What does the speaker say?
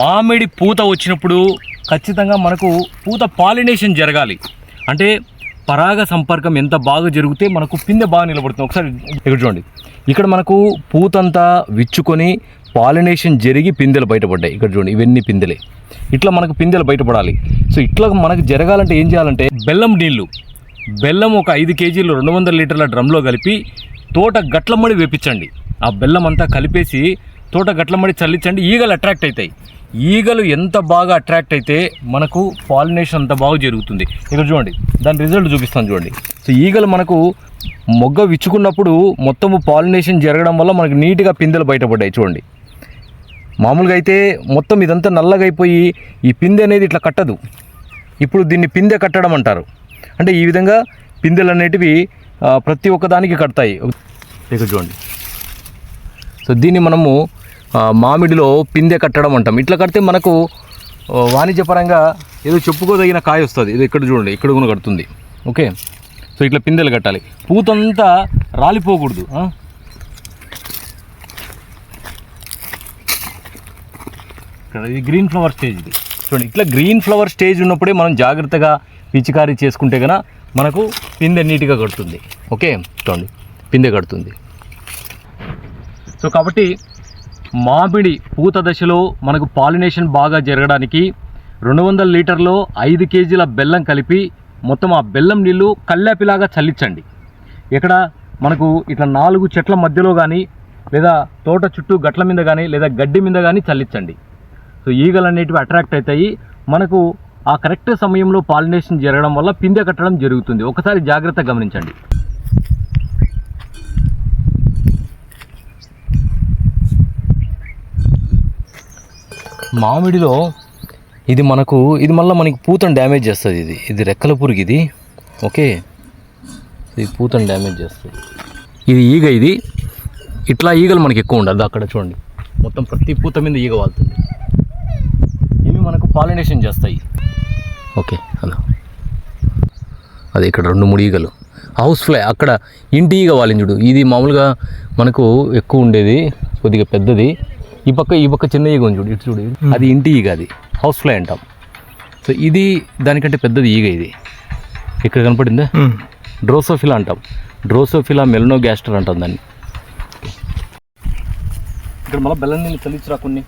మామిడి పూత వచ్చినప్పుడు ఖచ్చితంగా మనకు పూత పాలినేషన్ జరగాలి. అంటే పరాగ సంపర్కం ఎంత బాగా జరిగితే మనకు పిందె బాగా నిలబడుతుంది. ఒకసారి ఇక్కడ చూడండి. ఇక్కడ మనకు పూతంతా విచ్చుకొని పాలినేషన్ జరిగి పిందెలు బయటపడ్డాయి. ఇక్కడ చూడండి ఇవన్నీ పిందెలే. ఇట్లా మనకు పిందెలు బయటపడాలి. సో ఇట్లా మనకు జరగాలంటే ఏం చేయాలంటే బెల్లం నీళ్ళు బెల్లం ఒక ఐదు కేజీలు రెండు వందల లీటర్ల డ్రమ్లో కలిపి తోట గట్లమ్మడి వేపించండి. ఆ బెల్లం అంతా కలిపేసి తోట గట్లమడి చల్లించండి. ఈగలు అట్రాక్ట్ అవుతాయి ఈగలు ఎంత బాగా అట్రాక్ట్ అయితే మనకు పాలినేషన్ అంత బాగా జరుగుతుంది. ఇక్కడ చూడండి దాని రిజల్ట్ చూపిస్తాను చూడండి. సో ఈగలు మనకు మొగ్గ విచ్చుకున్నప్పుడు మొత్తము పాలినేషన్ జరగడం వల్ల మనకు నీట్గా పిందెలు బయటపడ్డాయి చూడండి. మామూలుగా అయితే మొత్తం ఇదంతా నల్లగా అయిపోయి ఈ పిందె అనేది ఇట్లా కట్టదు. ఇప్పుడు దీన్ని పిందె కట్టడం అంటారు. అంటే ఈ విధంగా పిందెలు అనేటివి ప్రతి ఒక్కదానికి కడతాయి. ఇక్కడ చూడండి. సో దీన్ని మనము మామిడిలో పిందె కట్టడం అంటాం. ఇట్లా కడితే మనకు వాణిజ్యపరంగా ఏదో చెప్పుకోదగిన కాయ వస్తుంది. ఇది ఇక్కడ చూడండి ఇక్కడ కూడా కడుతుంది. ఓకే? సో ఇట్లా పిందెలు కట్టాలి. పూతంతా రాలిపోకూడదు. ఇక్కడ ఇది గ్రీన్ ఫ్లవర్ స్టేజ్ ఇది. చూడండి ఇట్లా గ్రీన్ ఫ్లవర్ స్టేజ్ ఉన్నప్పుడే మనం జాగ్రత్తగా పిచికారీ చేసుకుంటే కనుక మనకు పిందె నీట్గా కడుతుంది. ఓకే? చూడండి పిందె కడుతుంది. సో కాబట్టి మామిడి పూత దశలో మనకు పాలినేషన్ బాగా జరగడానికి రెండు వందల లీటర్లో ఐదు కేజీల బెల్లం కలిపి మొత్తం ఆ బెల్లం నీళ్ళు కల్లాపిలాగా చల్లించండి. ఇక్కడ మనకు ఇట్లా నాలుగు చెట్ల మధ్యలో కానీ లేదా తోట చుట్టూ గట్ల మీద కానీ లేదా గడ్డి మీద కానీ చల్లించండి. సో ఈగలు అనేటివి అట్రాక్ట్ అవుతాయి. మనకు ఆ కరెక్ట్ సమయంలో పాలినేషన్ జరగడం వల్ల పిందె కట్టడం జరుగుతుంది. ఒకసారి జాగ్రత్త గమనించండి. మామిడిలో ఇది మనకు ఇది మళ్ళీ మనకి పూతను డ్యామేజ్ చేస్తుంది ఇది. ఇది రెక్కల పురుగు ఇది. ఓకే ఇది పూతను డ్యామేజ్ చేస్తుంది. ఇది ఈగ ఇది. ఇట్లా ఈగలు మనకి ఎక్కువ ఉండదు. అక్కడ చూడండి. మొత్తం ప్రతి పూత మీద ఈగ వాళ్తుంది. ఇవి మనకు పాలినేషన్ చేస్తాయి. ఓకే హలో అది ఇక్కడ రెండు మూడు ఈగలు. హౌస్ ఫ్లై అక్కడ ఇంటి ఈగ వాలించుడు ఇది మామూలుగా మనకు ఎక్కువ ఉండేది కొద్దిగా పెద్దది. ఈ పక్క ఈ పక్క చిన్న ఈగ ఉంది చూడు ఇటు చూడు. అది ఇంటి ఈగ అది. హౌస్ ఫ్లై అంటాం. సో ఇది దానికంటే పెద్దది ఈగ ఇది. ఇక్కడ కనపడిందా? డ్రోసోఫిలా అంటాం. డ్రోసోఫిలా మెలనో గ్యాస్టర్ అంటాం దాన్ని. ఇక్కడ మళ్ళీ బెల్లం నీళ్ళు చల్లించురా కొన్ని?